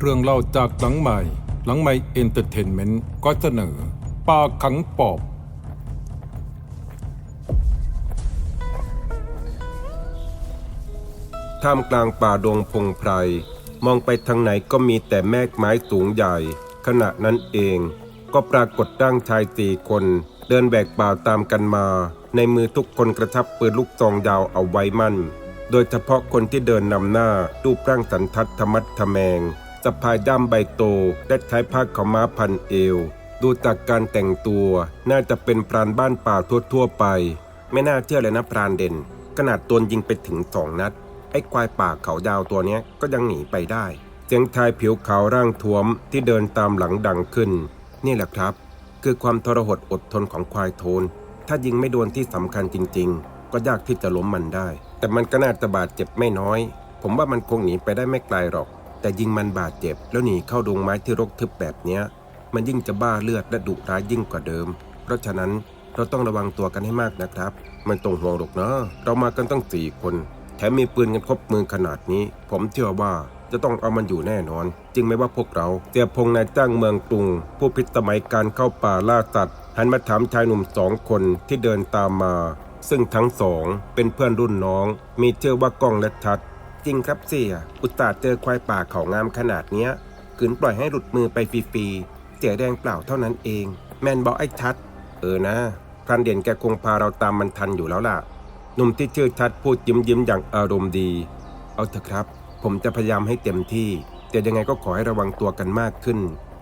เรื่องเล่าจากหลังใหม่ หลังใหม่เอนเตอร์เทนเมนต์ก็เสนอ ปาขังปอบ ท่ามกลางป่าดงพงไพร มองไปทางไหนก็มีแต่แมกไม้สูงใหญ่ ขณะนั้นเองก็ปรากฏร่างชายสี่คน เดินแบกป่าตามกันมา ในมือทุกคนกระชับปืนลูกซองยาวเอาไว้มั่น โดยเฉพาะคนที่เดินนำหน้ารูปร่างสันทัดธรรมัดทะแมงะพายด้ามใบโตและใช้ผ้าขาวม้าพันเอว ดูจากการแต่งตัว น่าจะเป็นพรานบ้านป่าทั่วๆไป ไม่น่าเชื่อเลยนะพรานเด่น ขนาดตัวยิงไปถึงสองนัด ไอ้ควายป่าเขายาวตัวนี้ก็ยังหนีไปได้ เสียงชายผิวขาวร่างท้วมที่เดินตามหลังดังขึ้น นี่แหละครับ คือความทรหดอดทนของควายโทน ถ้ายิงไม่โดนที่สำคัญจริง ๆ ก็ยากที่จะล้มมันได้ แต่มันก็น่าจะบาดเจ็บไม่น้อย ผมว่ามันคงหนีไปได้ไม่ไกลหรอก แต่ยิงมันบาดเจ็บ แล้วหนีเข้าดงไม้ที่รกทึบแบบเนี้ย มันยิ่งจะบ้าเลือดและดุร้ายยิ่งกว่าเดิม เพราะฉะนั้นเราต้องระวังตัวกันให้มากนะครับ มันต้องห่วงหรอกนะเรามากันตั้งสี่คน แถมมีปืนกันครบมือขนาดนี้ ผมเชื่อว่าจะต้องเอามันอยู่แน่นอน จึงไม่ว่าพวกเราเสียพงนายจ้างเมืองกรุง ผู้พิสมัยการเข้าป่าล่าสัตว์หันมาถามชายหนุ่มสองคนที่เดินตามมา ซึ่งทั้งสองเป็นเพื่อนรุ่นน้อง มีเชื่อว่าก้องและทัด จริงครับเสีย อุตส่าห์เจอควายป่าเขางามขนาดเนี้ยขืนปล่อยให้หลุดมือไปฟรีๆเสียแดงเปล่าเท่านั้นเอง แมนบอกไอ้ทัด เออนะพรานเด่นแกคงพาเราตามมันทันอยู่แล้วล่ะหนุ่มที่ชื่อทัดพูดยิ้มยิ้มอย่างอารมณ์ดี เอาเถอะครับ ผมจะพยายามให้เต็มที่ แต่ยังไงก็ขอให้ระวังตัวกันมากขึ้น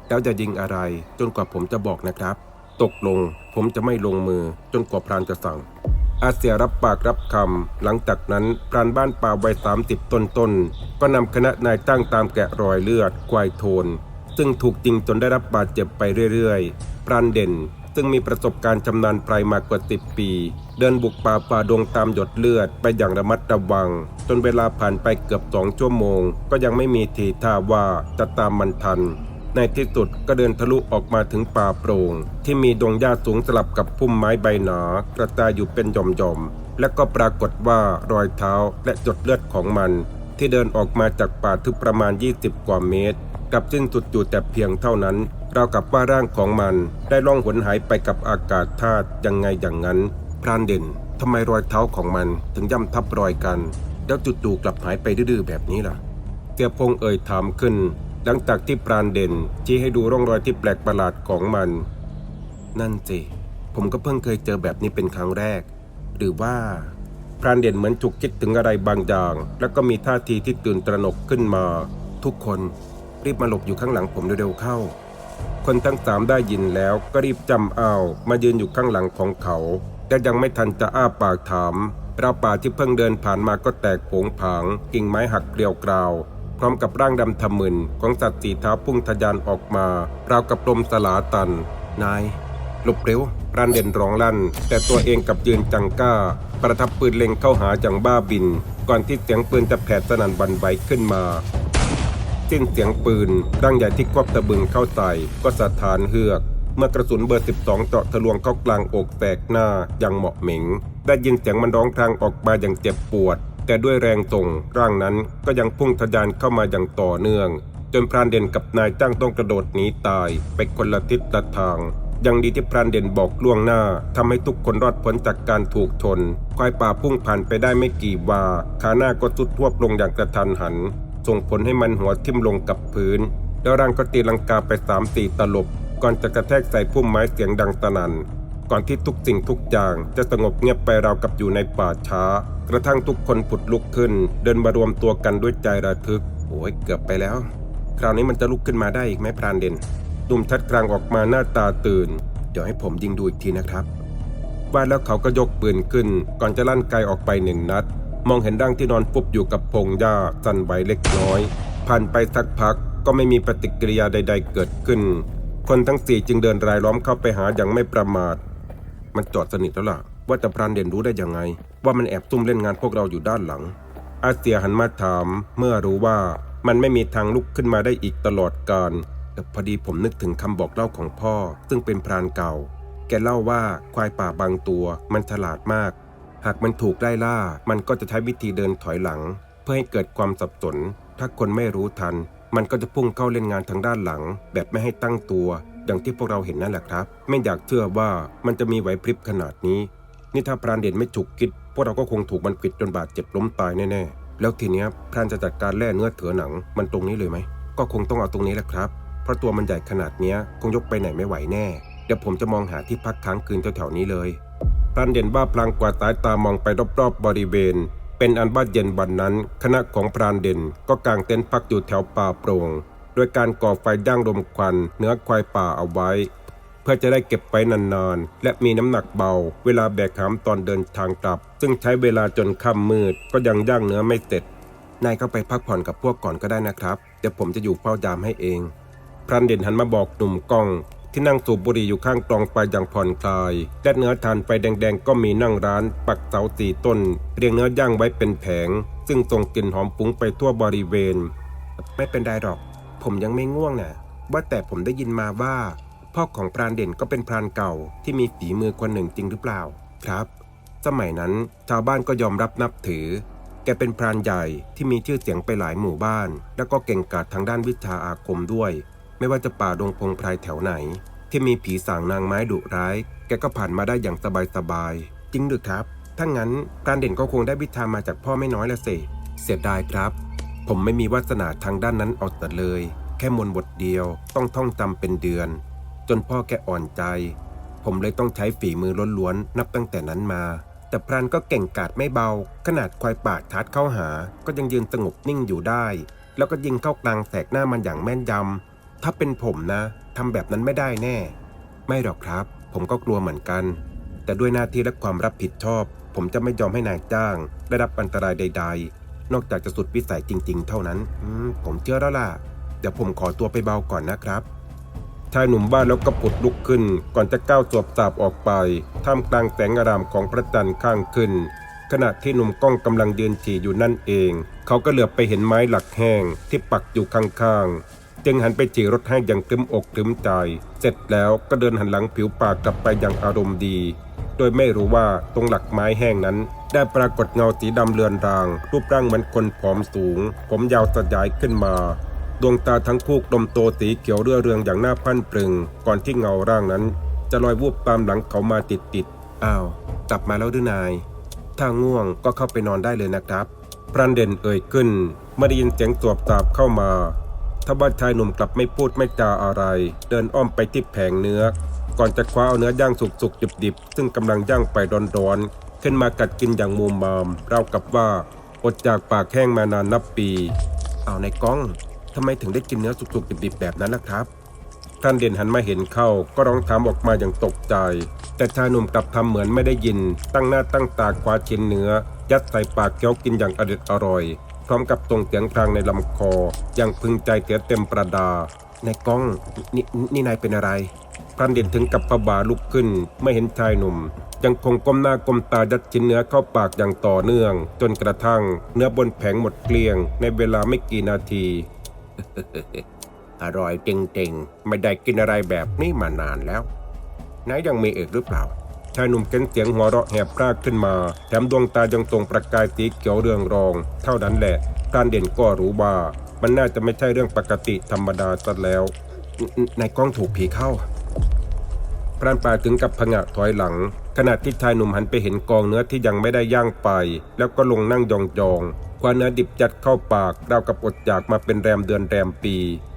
แล้วจะยิงอะไร จนกว่าผมจะบอกนะครับ ตกลง ผมจะไม่ลงมือจนกว่าพรานจะสั่ง อาเซียรับปากรับคำ หลังจากนั้นพรานบ้านป่าวัยสามสิบต้นต้นก็นำคณะนายตั้งตามแกะรอยเลือดควายโทน ซึ่งถูกยิงจนได้รับบาดเจ็บไปเรื่อยๆพรานเด่น ซึ่งมีประสบการณ์ชำนาญไพรมากว่าสิบปี เดินบุกป่าป่าดงตามหยดเลือดไปอย่างระมัดระวัง จนเวลาผ่านไปเกือบสองชั่วโมง ก็ยังไม่มีทีท่าว่าจะตามมันทัน ในที่สุดก็เดินทะลุออกมาถึงป่าโปร่งที่มีดงหญ้าสูงสลับกับพุ่มไม้ใบหนากระจายอยู่เป็นหย่อมๆ และก็ปรากฏว่ารอยเท้าและหยดเลือดของมัน ที่เดินออกมาจากป่าทึบประมาณ 20 กว่าเมตรกับสิ้นสุดอยู่แต่เพียงเท่านั้น เรากับว่าร่างของมันได้ล่องหนหายไปกับอากาศธาตุยังไงอย่างนั้น พรานเด่นทำไมรอยเท้าของมันถึงย่ำทับรอยกัน แล้วจู่ๆกลับหายไปดื้อๆแบบนี้ล่ะเตียพงเอ่ยถามขึ้น หลังจากที่ปราณเด่นชี้ให้ดูร่องรอยที่แปลกประหลาดของมัน นั่นสิผมก็เพิ่งเคยเจอแบบนี้เป็นครั้งแรก หรือว่าพรานเด่นเหมือนฉุกคิดถึงอะไรบางอย่าง แล้วก็มีท่าทีที่ตื่นตระหนกขึ้นมา ทุกคนรีบมาหลบอยู่ข้างหลังผมเร็วๆเข้า คนทั้งสามได้ยินแล้วก็รีบจำเอามายืนอยู่ข้างหลังของเขา แต่ยังไม่ทันจะอ้าปากถามราวป่าที่เพิ่งเดินผ่านมาก็แตกโผงผางกิ่งไม้หักเกลียวกราว พร้อมกับร่างดำทะมึนของสัตว์สีเท้าพุ่งทะยานออกมา ราวกับลมสลาตัน นาย หลบเร็วรันเด่นร้องลั่น แต่ตัวเองกับยืนจังก้า ประทับปืนเล็งเข้าหาอย่างบ้าบิน ก่อนที่เสียงปืนจะแผดสนั่นหวันไหวขึ้นมาสิ้นเสียงปืนร่างใหญ่ที่ควบตะบึงเข้าใส่ก็สะท้านเฮือก เมื่อกระสุนเบอร์ 12 เจาะทะลวงเข้ากลางอกแตกหน้าอย่างเหมาะเหม็งได้ยินเสียงมันร้องครางออกมาอย่างเจ็บปวด แต่ด้วยแรงส่งร่างนั้นก็ยังพุ่งทะยานเข้ามาอย่างต่อเนื่อง จนพรานเด่นกับนายจ้างต้องกระโดดหนีตายไปคนละทิศละทางยังดีที่พรานเด่นบอกล่วงหน้าทำให้ทุกคนรอดพ้นจากการถูกชนควายป่าพุ่งผ่านไปได้ไม่กี่วาขาหน้าก็สุดทวบลงอย่างกระทันหัน ส่งผลให้มันหัวทิ่มลงกับพื้น แล้วร่างก็ตีลังกาไปสามสี่ตลบ ก่อนจะกระแทกใส่พุ่มไม้เสียงดังสนั่น ก่อนที่ทุกสิ่งทุกอย่างจะสงบเงียบไปราวกับอยู่ในป่าช้า กระทั่งทุกคนผุดลุกขึ้น เดินมารวมตัวกันด้วยใจระทึกโอ้ยเกือบไปแล้ว คราวนี้มันจะลุกขึ้นมาได้อีกไหมพรานเด่นหนุ่มชัดกลางออกมาหน้าตาตื่น เดี๋ยวให้ผมยิงดูอีกทีนะครับว่าแล้วเขาก็ยกปืนขึ้น ก่อนจะลั่นไกลออกไปหนึ่งนัด มองเห็นร่างที่นอนฟุบอยู่กับพงหญ้าสั่นไหวเล็กน้อย ผ่านไปสักพักก็ไม่มีปฏิกิริยาใด ๆ เกิดขึ้น คนทั้งสี่จึงเดินรายล้อมเข้าไปหาอย่างไม่ประมาท มันจอดสนิทแล้วล่ะ ว่าแต่พรานเด่นรู้ได้ยังไง ว่ามันแอบซุ่มเล่นงานพวกเราอยู่ด้านหลัง อาเซียหันมาถาม เมื่อรู้ว่ามันไม่มีทางลุกขึ้นมาได้อีกตลอดกาลแต่พอดีผมนึกถึงคำบอกเล่าของพ่อ ซึ่งเป็นพรานเก่า แกเล่าว่าควายป่าบางตัวมันฉลาดมาก หากมันถูกไล่ล่า มันก็จะใช้วิธีเดินถอยหลัง เพื่อให้เกิดความสับสน ถ้าคนไม่รู้ทัน มันก็จะพุ่งเข้าเล่นงานทางด้านหลัง แบบไม่ให้ตั้งตัว อย่างที่พวกเราเห็นนั่นแหละครับ ไม่อยากเชื่อว่ามันจะมีไหวพริบขนาดนี้ นี่ถ้าพรานเด่นไม่ฉุกคิด พวกเราก็คงถูกมันปิดจนบาดเจ็บล้มตายแน่ๆ แล้วทีเนี้ยพรานจะจัดการแล่เนื้อเถือหนังมันตรงนี้เลยไหม ก็คงต้องเอาตรงนี้แหละครับ เพราะตัวมันใหญ่ขนาดเนี้ยคงยกไปไหนไม่ไหวแน่ เดี๋ยวผมจะมองหาที่พักค้างคืนแถวๆนี้เลย พรานเด่นบ้าพลางกวาดสายตามองไปรอบๆบริเวณเป็นอันบ้าเย็นวันนั้น คณะของพรานเด่นก็กางเต็นท์พักอยู่แถวป่าโปร่ง โดยการก่อไฟย่างรมควันเนื้อควายป่าเอาไว้ เพื่อจะได้เก็บไปนานๆ และมีน้ำหนักเบา เวลาแบกหามตอนเดินทางกลับ ซึ่งใช้เวลาจนค่ำมืดก็ยังย่างเนื้อไม่เสร็จนายเข้าไปพักผ่อนกับพวกก่อนก็ได้นะครับเดี๋ยวผมจะอยู่เฝ้ายามให้เอง พรันเด่นหันมาบอกหนุ่มกล้อง ที่นั่งสูบบุหรี่อยู่ข้างกลองไฟอย่างผ่อนคลาย และเนื้อทานไฟแดงๆ ก็มีนั่งร้าน ปักเสาสี่ต้น เรียงเนื้อย่างไว้เป็นแผง ซึ่งส่งกลิ่นหอมฟุ้งไปทั่วบริเวณ ไม่เป็นไรหรอก ผมยังไม่ง่วงนะว่าแต่ผมได้ยินมาว่า พ่อของพรานเด่นก็เป็นพรานเก่าที่มีฝีมือคนหนึ่งจริงหรือเปล่าครับ สมัยนั้นชาวบ้านก็ยอมรับนับถือ แกเป็นพรานใหญ่ที่มีชื่อเสียงไปหลายหมู่บ้าน แล้วก็เก่งกาจทางด้านวิชาอาคมด้วย ไม่ว่าจะป่าดงพงไพรแถวไหน ที่มีผีสางนางไม้ดุร้าย แกก็ผ่านมาได้อย่างสบายๆจริงหรือครับถ้างั้นพรานเด่นก็คงได้วิชามาจากพ่อไม่น้อยละสิเสียดายครับ ผมไม่มีวาสนาทางด้านนั้นเอาแต่เลย แค่มนบทเดียวต้องท่องจำเป็นเดือน จนพ่อแกอ่อนใจ ผมเลยต้องใช้ฝีมือล้วนๆนับตั้งแต่นั้นมา แต่พรานก็เก่งกาจไม่เบา ขนาดควายป่าทัดเข้าหา ก็ยังยืนสงบนิ่งอยู่ได้ แล้วก็ยิงเข้ากลางแสกหน้ามันอย่างแม่นยำถ้าเป็นผมนะทำแบบนั้นไม่ได้แน่ ไม่หรอกครับ ผมก็กลัวเหมือนกัน แต่ด้วยหน้าที่และความรับผิดชอบ ผมจะไม่ยอมให้นายจ้าง ได้รับอันตรายใด ๆ นอกจากจะสุดวิสัยจริง ๆ เท่านั้นอผมเชื่อแล้วล่ะเดี๋ยวผมขอตัวไปเบาก่อนนะครับชายหนุ่มบ้านแล้วก็ปุดลุกขึ้น ก่อนจะก้าวสวบสาบออกไปท่ามกลางแสงอารามของพระจันทร์ข้างขึ้น ขณะที่หนุ่มกล้องกำลังยืนฉี่อยู่นั่นเอง เขาก็เหลือบไปเห็นไม้หลักแห้งที่ปักอยู่ข้างๆ จึงหันไปจีรถให้อย่างคลึ้มอกคลึ้มใจ เสร็จแล้วก็เดินหันหลังผิวปากกลับไปอย่างอารมณ์ดี โดยไม่รู้ว่าตรงหลักไม้แห้งนั้น ได้ปรากฏเงาสีดำเลือนราง รูปร่างเหมือนคนผอมสูง ผมยาวสยายขึ้นมา ดวงตาทั้งคู่กลมโตสีเขียวเรื่อเรืองอย่างน่าพันปรึง ก่อนที่เงาร่างนั้น จะลอยวูบตามหลังเขามาติดติดอ้าวกลับมาแล้วหรือนาย ถ้าง่วงก็เข้าไปนอนได้เลยนะครับพรันเด่นเอ่ยขึ้นเมื่อได้ยินเสียงสวบสาบเข้ามาทว่าชายหนุ่มกลับไม่พูดไม่จาอะไร เดินอ้อมไปที่แผงเนื้อ ก่อนจะคว้าเอาเนื้อย่างสุกๆ ดิบๆ ซึ่งกำลังย่างไปร้อนๆ ขึ้นมากัดกินอย่างมูมมามราวกับว่าอดจากปากแห้งมานานนับปี เอาในกล้องทำไมถึงได้กินเนื้อสุกๆ ดิบๆ แบบนั้นล่ะครับ ท่านเด่นหันมาเห็นเข้าก็ร้องถามออกมาอย่างตกใจ แต่ชายหนุ่มกลับทำเหมือนไม่ได้ยิน ตั้งหน้าตั้งตาคว้าชิ้นเนื้อ ยัดใส่ปากเคี้ยวกินอย่างอเด็ดอร่อย พร้อมกับตรงเสียงครางในลำคออย่างพึงใจเสียเต็มประดา ในกล้องนนนี่นายเป็นอะไร พรันเด่นถึงกับพบาลุกขึ้นเมื่อเห็นชายหนุ่ม ยังคงก้มหน้าก้มตายัดชิ้นเนื้อเข้าปากอย่างต่อเนื่อง จนกระทั่งเนื้อบนแผงหมดเกลี้ยง ในเวลาไม่กี่นาที อร่อยจริงๆ ไม่ได้กินอะไรแบบนี้มานานแล้วนายยังมีเอกหรือเปล่าชายหนุ่มเก้นเสียงหัวเราะแหบพรากขึ้นมา แถมดวงตายังตรงประกายสีเขียวเรืองรอง เท่านั้นแหละการเด่นก็รู้ว่า มันน่าจะไม่ใช่เรื่องปกติธรรมดาซะแล้วนนายกล้องถูกผีเข้า รานป่าถึงกับผงะถอยหลัง ขณะที่ชายหนุ่มหันไปเห็นกองเนื้อที่ยังไม่ได้ย่างไป แล้วก็ลงนั่งยองๆคว้าเนื้อดิบจัดเข้าปากราวกับอดอยากมาเป็นแรมเดือนแรมปี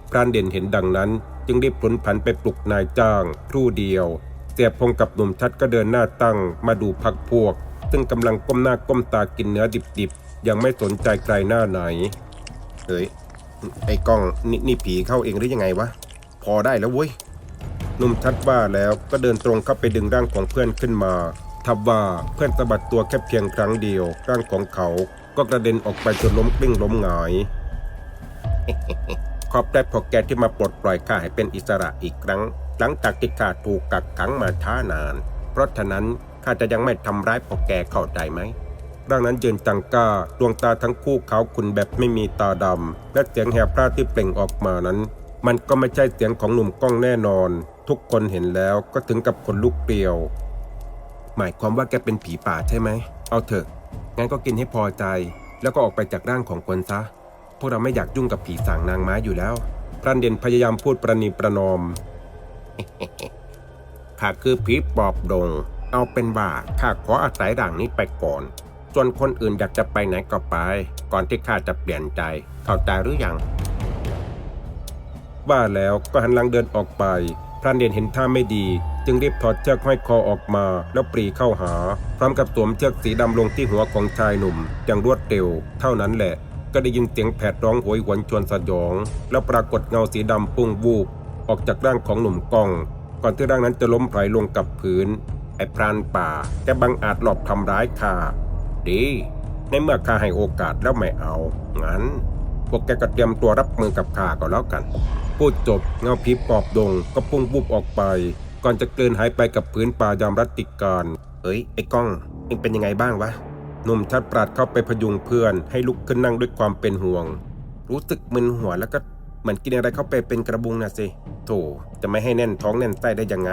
พรานเด่นเห็นดังนั้น จึงรีบผลผันไปปลุกนายจ้างครู่เดียวเสียพงกับหนุ่มชัดก็เดินหน้าตั้งมาดูพักพวก ซึ่งกำลังก้มหน้าก้มตากินเนื้อดิบๆยังไม่สนใจใครหน้าไหนเฮ้ยไอ้กล้องนนี่ผีเข้าเองหรือยังไงวะพอได้แล้วเว้ย นุ่มชัดว่าแล้วก็เดินตรงเข้าไปดึงร่างของเพื่อนขึ้นมา ทับว่าเพื่อนสะบัดตัวแค่เพียงครั้งเดียว ร่างของเขาก็กระเด็นออกไปจนล้มกลิ้งล้มหงายขอบได้พอแกที่มาปลดปล่อยข้าให้เป็นอิสระอีกครั้ง หลังจากที่ข้าถูกกักขังมาช้านาน เพราะฉะนั้นข้าจะยังไม่ทำร้ายพอแกเข้าใจไหมร่างนั้นยืนจังก้าดวงตาทั้งคู่ขาวขุนแบบไม่มีตาดำและเสียงแหบพร่าที่เปล่งออกมานั้น มันก็ไม่ใช่เสียงของหนุ่มกล้องแน่นอน ทุกคนเห็นแล้วก็ถึงกับคนลุกเกลียว หมายความว่าแกเป็นผีป่าใช่ไหม เอาเถอะ งั้นก็กินให้พอใจ แล้วก็ออกไปจากร่างของคนซะ พวกเราไม่อยากยุ่งกับผีสางนางไม้อยู่แล้วพรานเด่นพยายามพูดประนีประนอม ข้าคือผีปอบดง เอาเป็นว่าข้าขออาศัยด่างนี้ไปก่อนส่วนคนอื่นอยากจะไปไหนก็ไป ก่อนที่ข้าจะเปลี่ยนใจ เข้าใจหรือยังว่าแล้วก็หันหลังเดินออกไป รานเด่นเห็นท่าไม่ดี จึงรีบถอดเชือกห้อยคอออกมา แล้วปรีเข้าหา พร้อมกับสวมเชือกสีดำลงที่หัวของชายหนุ่มอย่างรวดเร็ว เท่านั้นแหละก็ได้ยินเสียงแผดร้องโหยหวนชวนสยอง แล้วปรากฏเงาสีดำพุ่งวูบ ออกจากร่างของหนุ่มกอง ก่อนที่ร่างนั้นจะล้มไพลลงกับพื้น ไอ้พรานป่าแกบังอาจหลอบทำร้ายข้าดี ในเมื่อข้าให้โอกาสแล้วไม่เอา งั้น พวกแกก็เตรียมตัวรับมือกับข้าก็แล้วกัน พูดจบเงาผีปอบดงก็พุ่งบุบออกไป ก่อนจะเกลื่อนหายไปกับพื้นป่ายามรัติการเฮ้ยไอ้ก้องเองเป็นยังไงบ้างวะหนุ่มชัดปราดเข้าไปพยุงเพื่อน ให้ลุกขึ้นนั่งด้วยความเป็นห่วง รู้สึกมึนหัวแล้วก็เหมือนกินอะไรเข้าไปเป็นกระบุงนะสิโถจะไม่ให้แน่นท้องแน่นไส้ได้ยังไง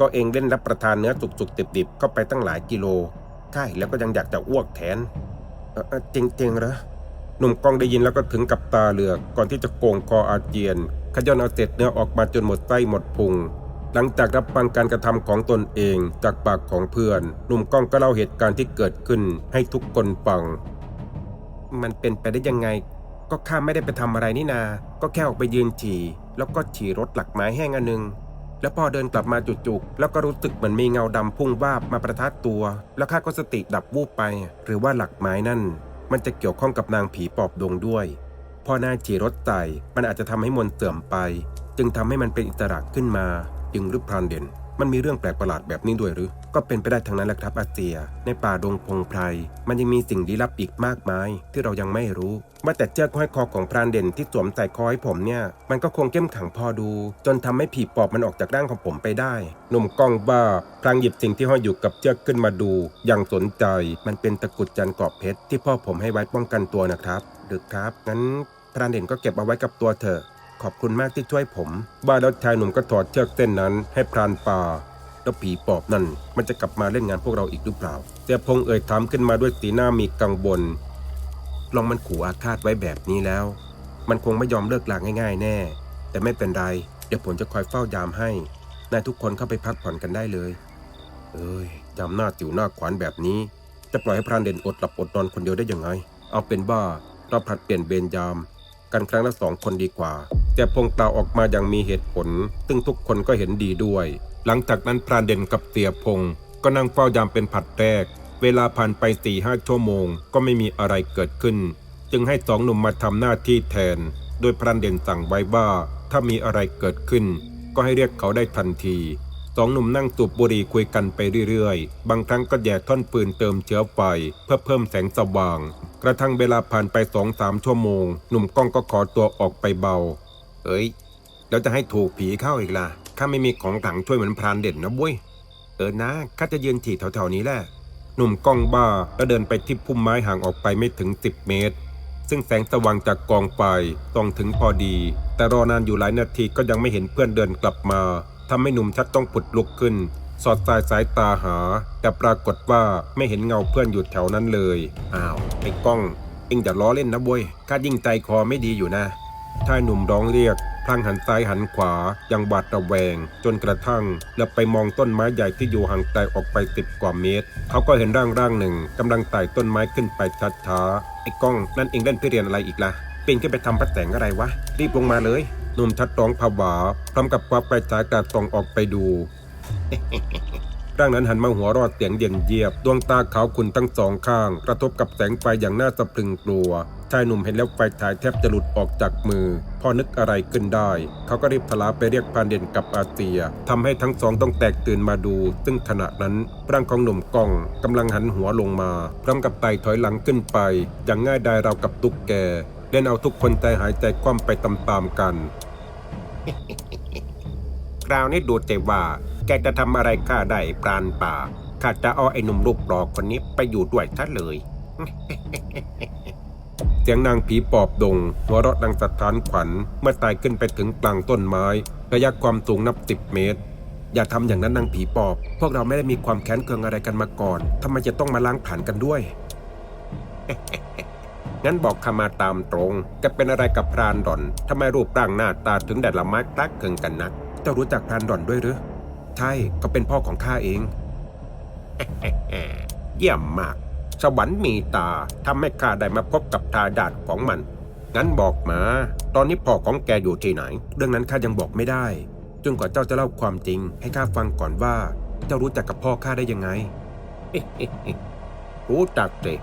ก็เองเล่นรับประทานเนื้อสุกๆดิบๆเข้าไปตั้งหลายกิโลใช่แล้วก็ยังอยากจะอ้วกแทนเออเออจริงๆเหรอ หนุ่มกองได้ยินแล้วก็ถึงกับตาเหลือกก่อนที่จะโกงคออาเจียน ขย้อนเอาเศษเนื้อออกมาจนหมดไส้หมดพุง หลังจากรับฟังการกระทำของตนเองจากปากของเพื่อน หนุ่มกองก็เล่าเหตุการณ์ที่เกิดขึ้นให้ทุกคนฟัง มันเป็นไปได้ยังไง ก็ข้าไม่ได้ไปทำอะไรนี่นา ก็แค่ออกไปยืนฉี่ แล้วก็ฉี่รถหลักไม้แห้งอันหนึงแล้วพอเดินกลับมาจุกๆ แล้วก็รู้สึกเหมือนมีเงาดำพุ่งวาบมาประทัดตัว แล้วข้าก็สติดับวูบไป หรือว่าหลักไม้นั่น มันจะเกี่ยวข้องกับนางผีปอบดงด้วยพอนางฉี่รถไต่มันอาจจะทำให้มนเสื่อมไป จึงทำให้มันเป็นอิสระขึ้นมา จึงหรือพรานเด่น มันมีเรื่องแปลกประหลาดแบบนี้ด้วยหรือ ก็เป็นไปได้ทั้งนั้นแหละครับอาเซีย ในป่าดงพงไพร มันยังมีสิ่งลี้ลับอีกมากมาย ที่เรายังไม่รู้ว่าแต่เชือกห้อยคอของพรานเด่นที่สวมใส่คอให้ผมเนี่ย มันก็คงเข้มขังพอดู จนทำให้ผีปอบมันออกจากร่างของผมไปได้ หนุ่มกล้องบ้าพลางหยิบสิ่งที่ห้อยอยู่กับเชือกขึ้นมาดู อย่างสนใจ มันเป็นตะกุดจันกรอบเพชรที่พ่อผมให้ไว้ป้องกันตัวนะครับหรือครับงั้นพรานเด่นก็เก็บเอาไว้กับตัวเถอะ ขอบคุณมากที่ช่วยผมว่าแล้วชายหนุ่มก็ถอดเชือกเส้นนั้น ให้พรานป่าแล้วผีปอบนั่น มันจะกลับมาเล่นงานพวกเราอีกหรือเปล่าเสียพงเอ่ยถามขึ้นมาด้วยสีหน้ามีกังวลลองมันขู่อาฆาตไว้แบบนี้แล้ว มันคงไม่ยอมเลิกลาง่าย ๆ แน่ แต่ไม่เป็นไร เดี๋ยวผมจะคอยเฝ้ายามให้นายทุกคนเข้าไปพักผ่อนกันได้เลย เอ้ยจำหน้าจิ๋วหน้าขวานแบบนี้ จะปล่อยให้พรานเด่นอดหลับอดนอนคนเดียวได้ยังไง เอาเป็นว่าเราผลัดเปลี่ยนเบรยาม กันครั้งละสองคนดีกว่า แต่พงกล่าออกมาอย่างมีเหตุผล ซึ่งทุกคนก็เห็นดีด้วย หลังจากนั้นพรานเด่นกับเตียพง ก็นั่งเฝ้ายามเป็นผัดแรก เวลาผ่านไปสี่ห้าชั่วโมง ก็ไม่มีอะไรเกิดขึ้น จึงให้สองหนุ่มมาทำหน้าที่แทน โดยพรานเด่นสั่งไว้ว่าถ้ามีอะไรเกิดขึ้น ก็ให้เรียกเขาได้ทันทีสองหนุ่มนั่งสูบบุหรี่คุยกันไปเรื่อยๆ บางครั้งก็แย่ท่อนปืนเติมเชื้อไฟเพื่อเพิ่มแสงสว่าง กระทั่งเวลาผ่านไปสองสามชั่วโมง หนุ่มก้องก็ขอตัวออกไปเบา เอ้ยแล้วจะให้ถูกผีเข้าอีกล่ะข้าไม่มีของถังช่วยเหมือนพรานเด่นนะบุ้ยเออนะข้าจะยืนฉี่แถวๆนี้แหละหนุ่มกล้องบ้าแล้วเดินไปที่พุ่มไม้ห่างออกไปไม่ถึง 10 เมตร ซึ่งแสงสว่างจากกองไฟส่องถึงพอดี แต่รอนานอยู่หลายนาทีก็ยังไม่เห็นเพื่อนเดินกลับมาทำให้หนุ่มชัดต้องผุดลุกขึ้น สอดสายสายตาหา แต่ปรากฏว่าไม่เห็นเงาเพื่อนอยู่แถวนั้นเลย อ้าวไอ้กล้องเอ็งอย่าล้อเล่นนะบวยข้ายิ่งใจคอไม่ดีอยู่นะ ชายหนุ่มร้องเรียกพลางหันซ้ายหันขวายังบาดระแวง จนกระทั่งแล้วไปมองต้นไม้ใหญ่ที่อยู่ห่างไกลออกไปสิบกว่าเมตร เขาก็เห็นร่างร่างหนึ่งกำลังไต่ต้นไม้ขึ้นไปช้าๆไอ้กล้องนั่นเองเล่นพิเรียนอะไรอีกล่ะปีนขึ้นไปทำพระแสงอะไรวะ รีบลงมาเลยหนุ่มชัดร้องผวาพร้อมกับควักไฟฉายกระส่องออกไปดู ร่างนั้นหันมาหัวรอดเสียงเย็นเยียบ ดวงตาขาวขุ่นทั้งสองข้าง กระทบกับแสงไฟอย่างน่าสะพรึงกลัวชายหนุ่มเห็นแล้วไฟฉายแทบจะหลุดออกจากมือ พอนึกอะไรขึ้นได้ เขาก็รีบทลาไปเรียกพานเด่นกับอาเตียทำให้ทั้งสองต้องแตกตื่นมาดู ซึ่งขณะนั้นร่างของหนุ่มกล้องกำลังหันหัวลงมา พร้อมกับไต่ถอยหลังขึ้นไป อย่างง่ายดายราวกับตุ๊กแกเล่นเอาทุกคนใจหายใจคว่ำไปตามๆกัน คราวนี้ดูแต่ว่า แกจะทำอะไรข้าได้ปราณป่าข้าจะเอาไอ้หนุ่มรูปหล่อคนนี้ไปอยู่ด้วยท่าเลย เสียงนางผีปอบดง หัวเราะดังสะท้านขวัญ เมื่อตายขึ้นไปถึงกลางต้นไม้ ระยะความสูงนับสิบเมตร อย่าทำอย่างนั้นนางผีปอบ พวกเราไม่ได้มีความแค้นเคืองอะไรกันมาก่อนทำไมจะต้องมาล้างผลาญกันด้วยงั้นบอกข้ามาตามตรงแกเป็นอะไรกับพรานดอนทำไมรูปร่างหน้าตาถึงแดดละไม้คลักเคืองกันนัก เจ้ารู้จักพรานดอนด้วยหรือ ใช่ก็เป็นพ่อของข้าเอง เยี่ยมมาก สวรรค์มีตาทำให้ข้าได้มาพบกับทายาทของมัน งั้นบอกมา ตอนนี้พ่อของแกอยู่ที่ไหน เรื่องนั้นข้ายังบอกไม่ได้ จนกว่าเจ้าจะเล่าความจริง ให้ข้าฟังก่อนว่า เจ้ารู้จักกับพ่อข้าได้ยังไงรู้จักสิ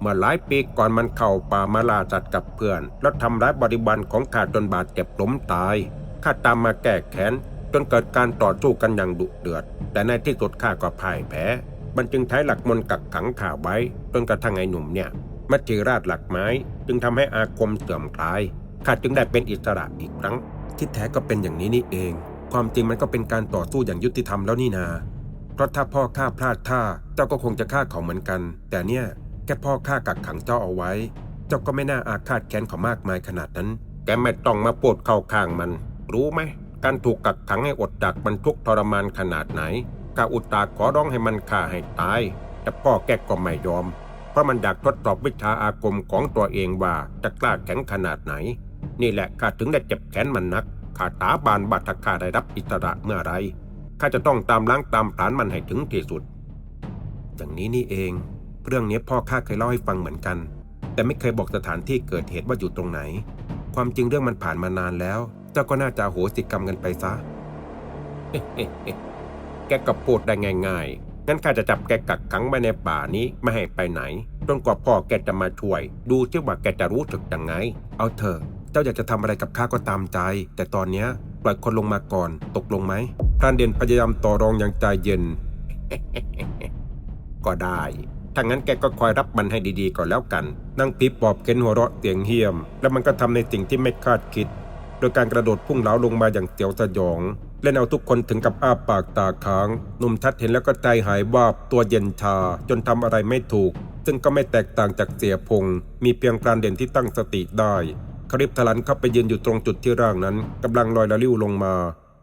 เมื่อหลายปีก่อนมันเข้าป่ามาล่าสัตว์กับเพื่อน แล้วทำร้ายบริบันของข้าจนบาดเจ็บล้มตายข้าตามมาแก้แค้น จนเกิดการต่อสู้กันอย่างดุเดือด แต่ในที่สุดข้าก็พ่ายแพ้ มันจึงใช้หลักมนกักขังข้าไว้จนกระทั่งไอ้หนุ่มเนี่ยมาจีราดหลักไม้ จึงทำให้อาคมเสื่อมคลายข้าจึงได้เป็นอิสระอีกครั้ง ที่แท้ก็เป็นอย่างนี้นี่เอง ความจริงมันก็เป็นการต่อสู้อย่างยุติธรรมแล้วนี่นา เพราะถ้าพ่อข้าพลาดท่าเจ้าก็คงจะฆ่าเขาเหมือนกัน แต่เนี่ยแค่พ่อข้ากักขังเจ้าเอาไว้ เจ้าก็ไม่น่าอาฆาตแค้นเขามากมายขนาดนั้น แกไม่ต้องมาปวดเข้าข้างมัน รู้ไหม การถูกกักขังให้อดจากมันทุกทรมานขนาดไหนกาอุตตาขอร้องให้มันฆ่าให้ตาย แต่พ่อแกก็ไม่ยอม เพราะมันอยากทดสอบวิชาอาคมของตัวเองว่าจะกล้าแข็งขนาดไหน นี่แหละข้าถึงได้เจ็บแขนมันนักข้าตาบานบัตรข้าได้รับอิสระเมื่อไรข้าจะต้องตามล้างตามผลาญมันให้ถึงที่สุด อย่างนี้นี่เอง เรื่องนี้พ่อข้าเคยเล่าให้ฟังเหมือนกัน แต่ไม่เคยบอกสถานที่เกิดเหตุว่าอยู่ตรงไหน ความจริงเรื่องมันผ่านมานานแล้ว เจ้าก็น่าจะโหสิกรรมกันไปซะ แกก็พูดได้ง่ายๆ งั้นข้าจะจับแกกักขังไว้ในป่านี้ไม่ให้ไปไหนจนกว่าพ่อแกจะมาช่วย ดูซิว่าแกจะรู้สึกยังไง เอาเถอะ เจ้าอยากจะทำอะไรกับข้าก็ตามใจ แต่ตอนเนี้ยปล่อยคนลงมาก่อนตกลงไหมพรานเด่นพยายามต่อรองอย่างใจเย็น ก็ได้ถ้างั้นแกก็คอยรับมันให้ดีๆก่อนแล้วกัน นั่งปีบปอบเค้นหัวเราะเสียงเฮี้ยม แล้วมันก็ทำในสิ่งที่ไม่คาดคิด โดยการกระโดดพุ่งเหลาลงมาอย่างเตียวสยองเล่นเอาทุกคนถึงกับอ้าปากตาค้างหนุ่มชัดเห็นแล้วก็ใจหายวาบตัวเย็นชาจนทำอะไรไม่ถูก ซึ่งก็ไม่แตกต่างจากเสียพง มีเพียงการเด่นที่ตั้งสติได้ คริบทะลันเข้าไปยืนอยู่ตรงจุดที่ร่างนั้นกำลังลอยละลิ้วลงมา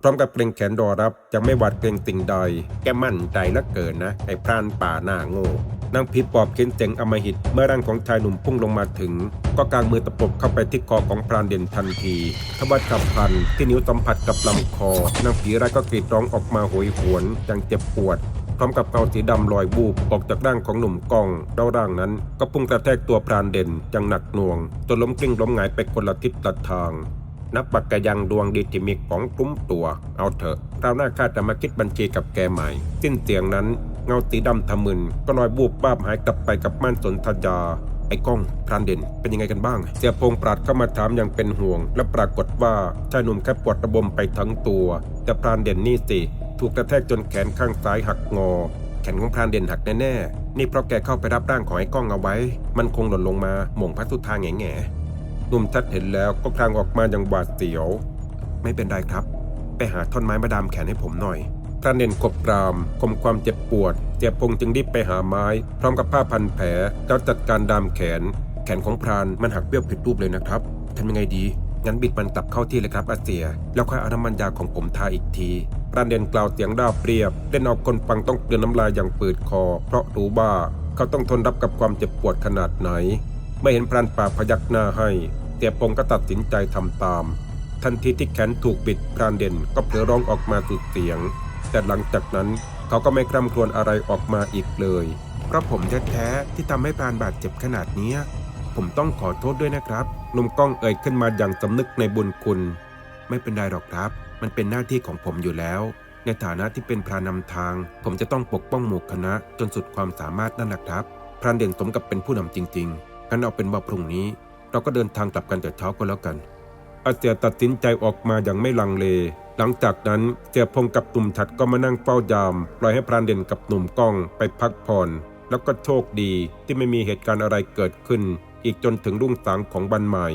ร้อมกับเกรงแขนรอรับยังไม่หวาดเกรงสิ่งใดแกมั่นใจเหลือเกินนะ ไอ้พรานป่าหน้าโง่นางผีปอบเข็นเสียงอมหิตเมื่อร่างของชายหนุ่มพุ่งลงมาถึง ก็กางมือตะปบเข้าไปที่คอของพรานเด่นทันทีทว่าฉับพันที่นิ้วสัมผัสกับลำคอนางผีร้ายก็กรีดร้องออกมาโหยหวนอย่างเจ็บปวดพร้อมกับเงาสีดำลอยวูบออกจากร่างของหนุ่มกองแล้วร่างนั้น ก็พุ่งกระแทกตัวพรานเด่นอย่างหนักหน่วงจนล้มกลิ้งล้มหงายไปคนละทิศละทาง นับปากกยังดวงดีที่มีของคลุ้มตัว เอาเถอะเราหน้าข้าจะมาคิดบัญชีกับแกใหม่ สิ้นเสียงนั้น เงาสีดำทะมึน ก็ลอยบูบบ้าบหายกลับไปกับม่านสนธยาไอ้ก้องพรานเด่นเป็นยังไงกันบ้าง เสียพงปราดเข้ามาถามอย่างเป็นห่วง และปรากฏว่าชายหนุ่มแค่ปวดระบมไปทั้งตัว แต่พรานเด่นนี่สิถูกกระแทกจนแขนข้างซ้ายหักงอ แขนของพรานเด่นหักแน่ๆนี่เพราะแกเข้าไปรับร่างของไอ้ก้องเอาไว้ มันคงหล่นลงมาหม่งพระสุธาแง่แง่ๆ หนุ่มชัดเห็นแล้วก็คลางออกมาอย่างหวาดเสียว ไม่เป็นไรครับ ไปหาท่อนไม้มาดามแขนให้ผมหน่อยพระเด่นกบกรามคมความเจ็บปวด เจียพงจึงรีบไปหาไม้ พร้อมกับผ้าพันแผลแล้วจัดการดามแขน แขนของพรานมันหักเบี้ยวผิดรูปเลยนะครับทำยังไงดีงั้นบิดมันกลับเข้าที่เลยครับอาเซีย แล้วค่อยอาน้ำมันยาของผมทาอีกทีพรานเด่นกล่าวเสียงด้าเปรียบเล่นเอาคนฟังต้องเกลือนน้ำลายอย่างปืดคอ เพราะรู้ว่าเขาต้องทนรับกับความเจ็บปวดขนาดไหน เมื่อเห็นพรานป่าพยักหน้าให้ เตียพงก็ตัดสินใจทำตาม ทันทีที่แขนถูกบิดพรานเด่นก็เผลอร้องออกมาสุดเสียง แต่หลังจากนั้นเขาก็ไม่คร่ำครวญอะไรออกมาอีกเลย เพราะผมแท้ๆที่ทำให้พรานบาดเจ็บขนาดนี้ผมต้องขอโทษด้วยนะครับหนุ่มกล้องเอ่ยขึ้นมาอย่างสำนึกในบุญคุณ ไม่เป็นไรหรอกครับ มันเป็นหน้าที่ของผมอยู่แล้ว ในฐานะที่เป็นพรานำทาง ผมจะต้องปกป้องหมู่คณะจนสุดความสามารถนั่นแหละครับ พรานเด่นสมกับเป็นผู้นำจริง ๆ งั้นเอาเป็นว่าพรุ่งนี้ เราก็เดินทางกลับกันแต่เช้าก็แล้วกัน อาเสียตัดสินใจออกมาอย่างไม่ลังเล หลังจากนั้นเสียพงกับหนุ่มฉัดก็มานั่งเฝ้ายามปล่อยให้พรานเด่นกับหนุ่มก้องไปพักผ่อน แล้วก็โชคดีที่ไม่มีเหตุการณ์อะไรเกิดขึ้น อีกจนถึงรุ่งสางของวันใหม่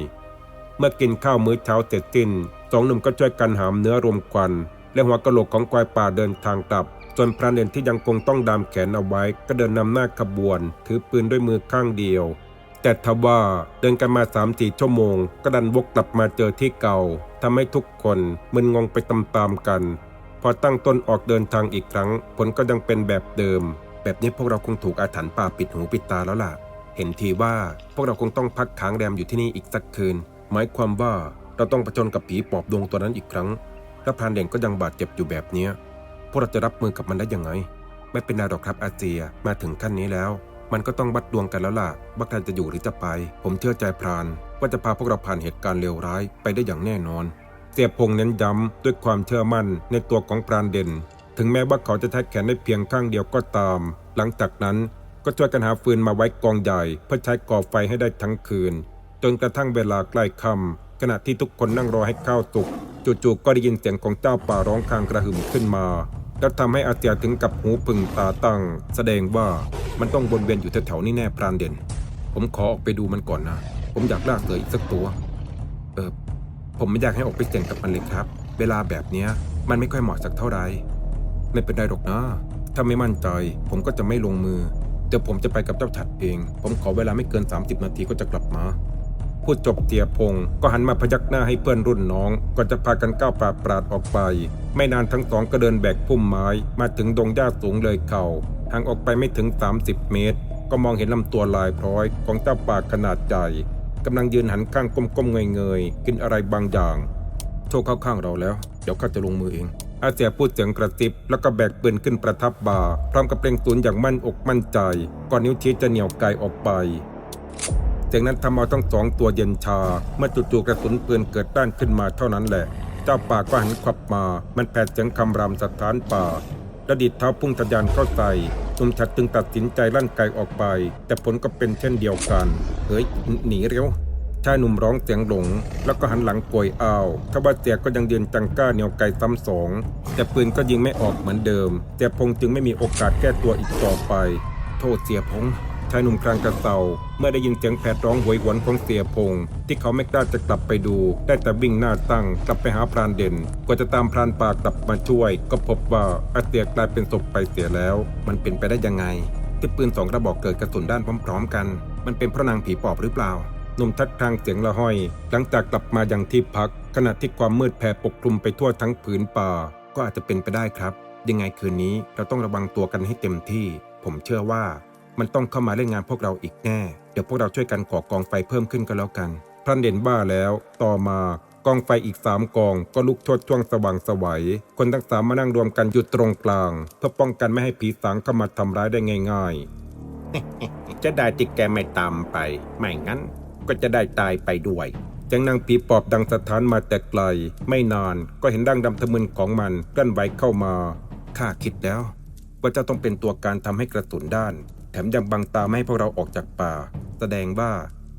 เมื่อกินข้าวมื้อเช้าเสร็จสิ้นสองหนุ่มก็ช่วยกันหามเนื้อรวมควัน และหัวกะโหลกของควายป่าเดินทางกลับส่วนพรานเด่นที่ยังคงต้องดามแขนเอาไว้ ก็เดินนำหน้าขบวน ถือปืนด้วยมือข้างเดียว แต่ทว่าเดินกันมาสามสี่ชั่วโมง ก็ดันวกกลับมาเจอที่เก่าทำให้ทุกคนมึนงงไปตามๆกัน พอตั้งต้นออกเดินทางอีกครั้ง ผลก็ยังเป็นแบบเดิม แบบนี้พวกเราคงถูกอาถรรพ์ป่าปิดหูปิดตาแล้วล่ะ เห็นทีว่าพวกเราคงต้องพักค้างแรมอยู่ที่นี่อีกสักคืน หมายความว่าเราต้องประจนกับผีปอบดวงตัวนั้นอีกครั้ง และพรานเด่นก็ยังบาดเจ็บอยู่แบบเนี้ยพวกเราจะรับมือกับมันได้ยังไง ไม่เป็นไรหรอกครับอาเจียมาถึงขั้นนี้แล้ว มันก็ต้องวัดดวงกันแล้วล่ะว่าใครจะอยู่หรือจะไป ผมเชื่อใจพรานว่าจะพาพวกเราผ่านเหตุการณ์เลวร้ายไปได้อย่างแน่นอน เสียพงษ์เน้นย้ำด้วยความเชื่อมั่นในตัวของพรานเด่น ถึงแม้ว่าเขาจะใช้แขนได้เพียงข้างเดียวก็ตาม หลังจากนั้นก็ช่วยกันหาฟืนมาไว้กองใหญ่ เพื่อใช้ก่อไฟให้ได้ทั้งคืน จนกระทั่งเวลาใกล้ค่ำขณะที่ทุกคนนั่งรอให้ข้าวสุกจู่ๆก็ได้ยินเสียงของเจ้าป่าร้องครางกระหึ่มขึ้นมา แล้วทำให้อาเจียถึงกับหูพึงตาตั้ง แสดงว่ามันต้องวนเวียนอยู่แถวๆนี้แน่พรานเด่น ผมขอออกไปดูมันก่อนนะ ผมอยากล่าเสืออีกสักตัว เออผมไม่อยากให้ออกไปเสี่ยงกับมันเลยครับ เวลาแบบเนี้ยมันไม่ค่อยเหมาะสักเท่าไหร่ไม่เป็นไรหรอกนะ ถ้าไม่มั่นใจ ผมก็จะไม่ลงมือ เดี๋ยวผมจะไปกับเจ้าฉัดเอง ผมขอเวลาไม่เกิน 30 นาทีก็จะกลับมา พูดจบเตียพงศ์ก็หันมาพยักหน้าให้เพื่อนรุ่นน้องก่อนจะพากันก้าวปราดปราดออกไป ไม่นานทั้งสองก็เดินแบกพุ่มไม้ มาถึงดงหญ้าสูงเลยเขา่าห่างออกไปไม่ถึง 30 เมตร ก็มองเห็นลำตัวลายพร้อยของเจ้าป่าขนาดใหญ่กำลังยืนหันข้างก้มๆเงยๆกินอะไรบางอย่าง โชคเข้าข้างเราแล้ว เดี๋ยวข้าจะลงมือเองอาเจียพูดเสียงกระซิบแล้วก็แบกปืนขึ้นประทับบ่าพร้อมกับเปล่งศูนอย่างมั่นอกมั่นใจ ก่อนนิ้วชี้จะเหนี่ยวไกลออกไป เสียงนั้นทำเอาทั้งสองตัวเย็นชา เมื่อจู่ๆกระสุนปืนเกิดด้านขึ้นมาเท่านั้นแหละ เจ้าป่าก็หันขวับมา มันแผดเสียงคำรามสถานป่าระดิดเท้าพุ่งทะยานเข้าใส่หนุ่มชัดจึงตัดสินใจลั่นไกออกไป แต่ผลก็เป็นเช่นเดียวกัน เฮ้ย หนีเร็วชายหนุ่มร้องเสียงหลง แล้วก็หันหลังป่วยอ้าวทว่าเสียก็ยังยืนจังก้าเหนียวไกซ้ำสอง แต่ปืนก็ยิงไม่ออกเหมือนเดิม เสียพงจึงไม่มีโอกาสแก้ตัวอีกต่อไป โทษเสียพง ชายหนุ่มครางกระเซาเมื่อได้ยินเสียงแผดร้องหวยหวนของเสียพง ที่เขาไม่กล้าจะกลับไปดู ได้แต่วิ่งหน้าตั้งกลับไปหาพรานเด่นกว่าจะตามพรานป่ากลับมาช่วย ก็พบว่าอาเตียกลายเป็นศพไปเสียแล้ว มันเป็นไปได้ยังไง ที่ปืนสองกระบอกเกิดกระสุนด้านพร้อมๆกัน มันเป็นพระนางผีปอบหรือเปล่าหนุ่มทักทางเสียงละห้อย หลังจากกลับมายังที่พัก ขณะที่ความมืดแผ่ปกคลุมไปทั่วทั้งผืนป่า ก็อาจจะเป็นไปได้ครับ ยังไงคืนนี้เราต้องระวังตัวกันให้เต็มที่ ผมเชื่อว่า มันต้องเข้ามาเล่นงานพวกเราอีกแน่ เดี๋ยวพวกเราช่วยกันก่อกองไฟเพิ่มขึ้นก็แล้วกันพรันเด่นบ้าแล้ว ต่อมากองไฟอีกสามกองก็ลุกโชดช่วงสว่างสวัย คนทั้งสามมานั่งรวมกันอยู่ตรงกลาง เพื่อป้องกันไม่ให้ผีสางเข้ามาทำร้ายได้ง่ายๆ จะได้ติแกไม่ตามไป ไม่งั้น ก็จะได้ตายไปด้วยเสียงนางผีปอบดังสถานมาแต่ไกล ไม่นานก็เห็นร่างดำทะมึนของมันเคลื่อนไหวเข้ามาข้าคิดแล้ว ว่าจะต้องเป็นตัวการทำให้กระสุนด้าน แถมยังบังตาไม่ให้พวกเราออกจากป่า แสดงว่า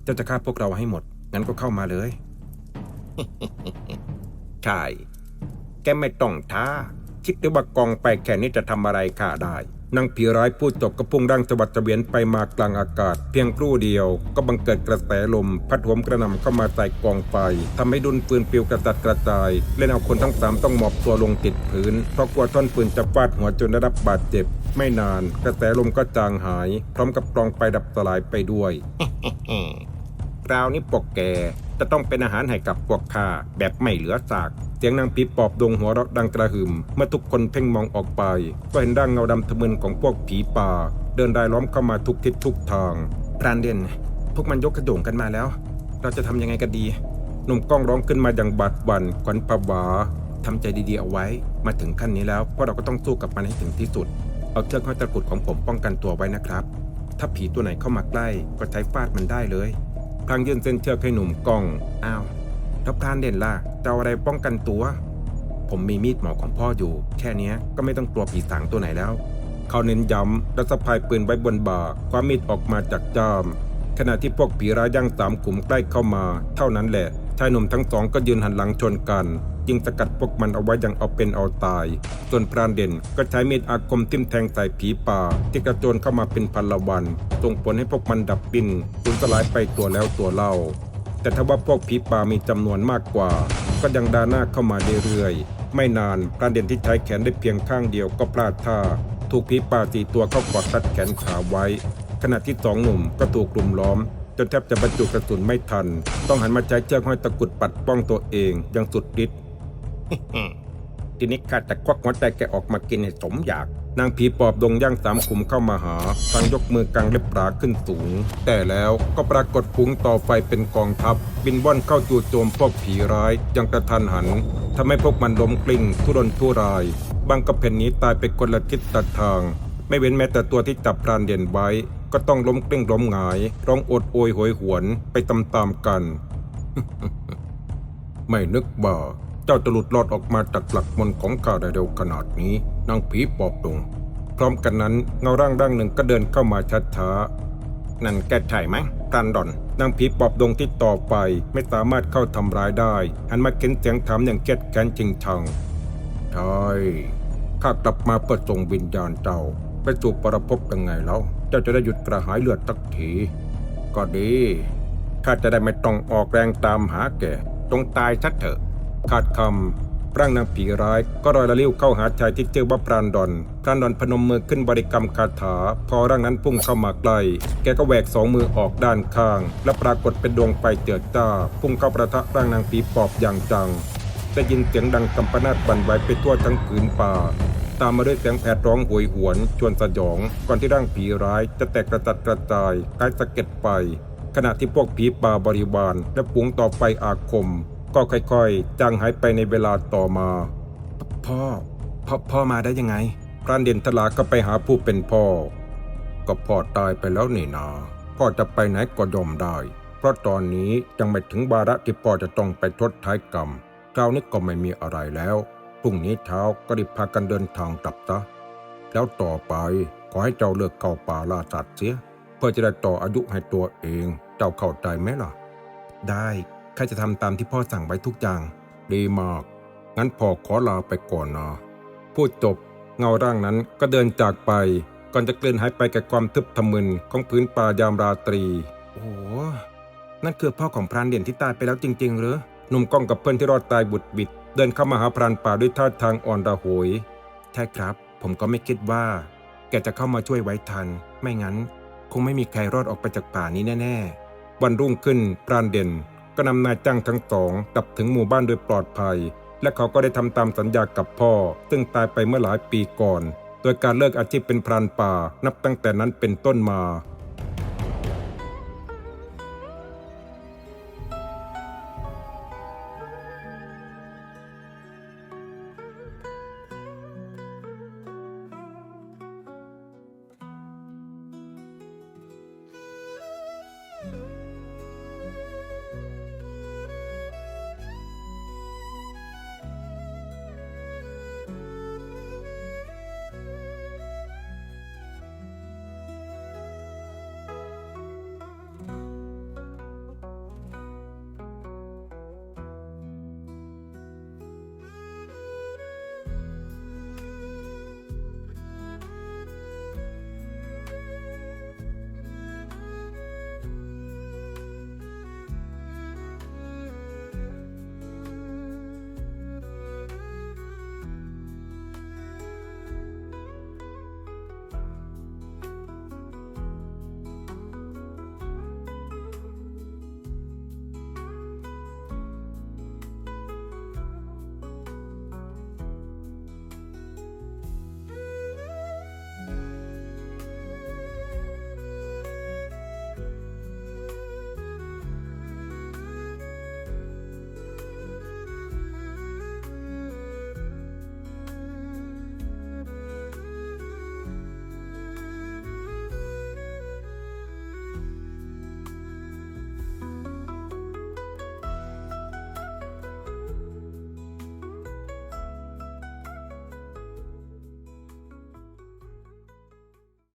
เจ้าจะฆ่าพวกเราให้หมด งั้นก็เข้ามาเลย ใช่ แกไม่ต้องท้า คิดดูว่ากองไปแค่นี้จะทำอะไรข้าได้นางผีร้ายพูดจบก็พุ่งดังสวัดเวียนไปมากลางอากาศ เพียงครู่เดียว ก็บังเกิดกระแสลม พัดโหมกระหน่ำเข้ามาใส่กองไฟทำให้ดุนปืนปลิวกระจัดกระจายเล่นเอาคนทั้งสามต้องหมอบตัวลงติดพื้น เพราะกลัวท่อนปืนจะฟาดหัวจนได้รับบาดเจ็บ ไม่นานกระแสลมก็จางหาย พร้อมกับกองไฟดับสลายไปด้วยคราวนี้พวกแกจะต้องเป็นอาหารให้กับพวกข้าแบบไม่เหลือซาก เสียงนางผีปอบดงหัวเราะดังกระหึ่มเมื่อทุกคนเพ่งมองออกไปก็เห็นร่างเงาดำทะมึนของพวกผีป่า เดินรายล้อมเข้ามาทุกทิศทุกทางพรานเด่นพวกมันยกกระโดงกันมาแล้ว เราจะทำยังไงกันดีหนุ่มกล้องร้องขึ้นมาอย่างบาดหวั่นขวัญผวาทำใจดีๆเอาไว้ มาถึงขั้นนี้แล้วพวกเราก็ต้องสู้กับมันให้ถึงที่สุด เอาเชือกห้อยตะกรุดของผมป้องกันตัวไว้นะครับ ถ้าผีตัวไหนเข้ามาใกล้ก็ใช้ฟาดมันได้เลย พลางยื่นเส้นเชือกให้หนุ่มกล้อง อ้าวแล้วพรานเด่นล่ะจะเอาอะไรป้องกันตัว ผมมีมีดหมอของพ่ออยู่ แค่นี้ก็ไม่ต้องกลัวผีสางตัวไหนแล้ว เขาเน้นย้ำและสะพายปืนไว้บนบ่าความมีดออกมาจากจาม ขณะที่พวกผีร้ายย่างสามกลุ่มใกล้เข้ามา เท่านั้นแหละชายหนุ่มทั้งสองก็ยืนหันหลังชนกัน ยิงสกัดพวกมันเอาไว้อย่างเอาเป็นเอาตาย ส่วนพรานเด่นก็ใช้มีดอาคมทิ่มแทงใส่ผีป่า ที่กระโจนเข้ามาเป็นพันละวันส่งผลให้พวกมันดับบินสูญสลายไปตัวแล้วตัวเล่า แต่ถ้าว่าพวกผีป่ามีจำนวนมากกว่า ก็ยังดาหน้าเข้ามาเรื่อยๆไม่นานพรานเด่นที่ใช้แขนได้เพียงข้างเดียวก็พลาดท่า ถูกผีป่าสีตัวเข้ากอดรัดแขนขาไว้ ขณะที่สองหนุ่มก็ถูกกลุ่มล้อมจนแทบจะบรรจุกระสุนไม่ทัน ต้องหันมาใช้เชือกห้อยตะกุดปัดป้องตัวเองอย่างสุดฤทธิ์ ทีนี้ข้าจะควักหัวใจแกออกมากินให้สมอยาก นางผีปอบดงย่างสามขุมเข้ามาหาทางยกมือกางเล็บปลาขึ้นสูง แต่แล้วก็ปรากฏฝูงต่อไฟเป็นกองทัพ บินว่อนเข้าจู่โจมพวกผีร้ายอย่างกระทันหันทำให้พวกมันล้มกลิ้งทุรนทุราย บางกระเพนนี้ตายไปคนละทิศตัดทาง ไม่เว้นแม้แต่ตัวที่จับพรานเด่นไว้ ก็ต้องล้มกลิ้งล้มหงาย ร้องโอดโอยโหยหวนไปตามๆกัน ไม่นึกว่า เจ้าจะหลุดรอดออกมาจากหลักมนของข้าได้เร็วขนาดนี้นางผีปอบดงพร้อมกันนั้นเงาร่างร่างหนึ่งก็เดินเข้ามาช้าๆนั่นแกใช่ไหมพรานดอนนางผีปอบดงที่ต่อไปไม่สามารถเข้าทำร้ายได้หันมาเค้นเสียงถามอย่างเครียดแค้นจริงชังใช่ข้ากลับมาเพื่อส่งวิญญาณเจ้าไปสู่ปรภพยังไงแล้วเจ้าจะได้หยุดกระหายเลือดสักทีก็ดีข้าจะได้ไม่ต้องออกแรงตามหาแกจงตายซะเถอะ ขาดคำร่างนางผีร้ายก็รอยละลิ้วเข้าหาชายที่ชื่อว่าพรานดอนพรานดอนพนมมือขึ้นบริกรรมคาถา พอร่างนั้นพุ่งเข้ามาใกล้แกก็แหวกสองมือออกด้านข้าง และปรากฏเป็นดวงไฟเจิดจ้า พุ่งเข้าประทะร่างนางผีปอบอย่างจังได้ยินเสียงดังกำปนาตบันไหวไปทั่วทั้งผืนป่า ตามมาด้วยเสียงแผดร้องหวยหวนชวนสยอง ก่อนที่ร่างผีร้ายจะแตกกระจัดกระจายคล้ายสะเก็ดไฟขณะที่พวกผีป่าบริวารและฝูงต่อไปอาคม ก็ค่อยๆจางหายไปในเวลาต่อมา พ่อพ่อพ่อมาได้ยังไงพรานเด่นทลาก็ไปหาผู้เป็นพ่อ ก็พ่อตายไปแล้วนี่นาพ่อจะไปไหนก็ยอมได้ เพราะตอนนี้ยังไม่ถึงวาระที่พ่อจะต้องไปทดท้ายกรรมคราวนี้ก็ไม่มีอะไรแล้วพรุ่งนี้เช้าก็รีบพากันเดินทางกลับซะแล้วต่อไปขอให้เจ้าเลิกเข้าป่าล่าสัตว์เสีย เพื่อจะได้ต่ออายุให้ตัวเอง เจ้าเข้าใจไหมล่ะ ได้ ข้าจะทำตามที่พ่อสั่งไว้ทุกอย่าง ดีมาก งั้นพ่อขอลาไปก่อนนะพูดจบ เงาร่างนั้นก็เดินจากไป ก่อนจะเคลื่อนหายไปกับความทึบทะมึนของพื้นป่ายามราตรี โอ้นั่นคือพ่อของพรานเด่นที่ตายไปแล้วจริง ๆ หรือหนุ่มก้องกับเพื่อนที่รอดตายบุดบิด เดินเข้ามาหาพรานป่าด้วยท่าทางอ่อนระหวยใช่ครับ ผมก็ไม่คิดว่า แกจะเข้ามาช่วยไว้ทัน ไม่งั้น คงไม่มีใครรอดออกไปจากป่านี้แน่ ๆ วันรุ่งขึ้นพรานเด่น ก็นำนายจ้างทั้งสองกลับถึงหมู่บ้านโดยปลอดภัย และเขาก็ได้ทำตามสัญญากับพ่อ ซึ่งตายไปเมื่อหลายปีก่อน โดยการเลิกอาชีพเป็นพรานป่านับตั้งแต่นั้นเป็นต้นมา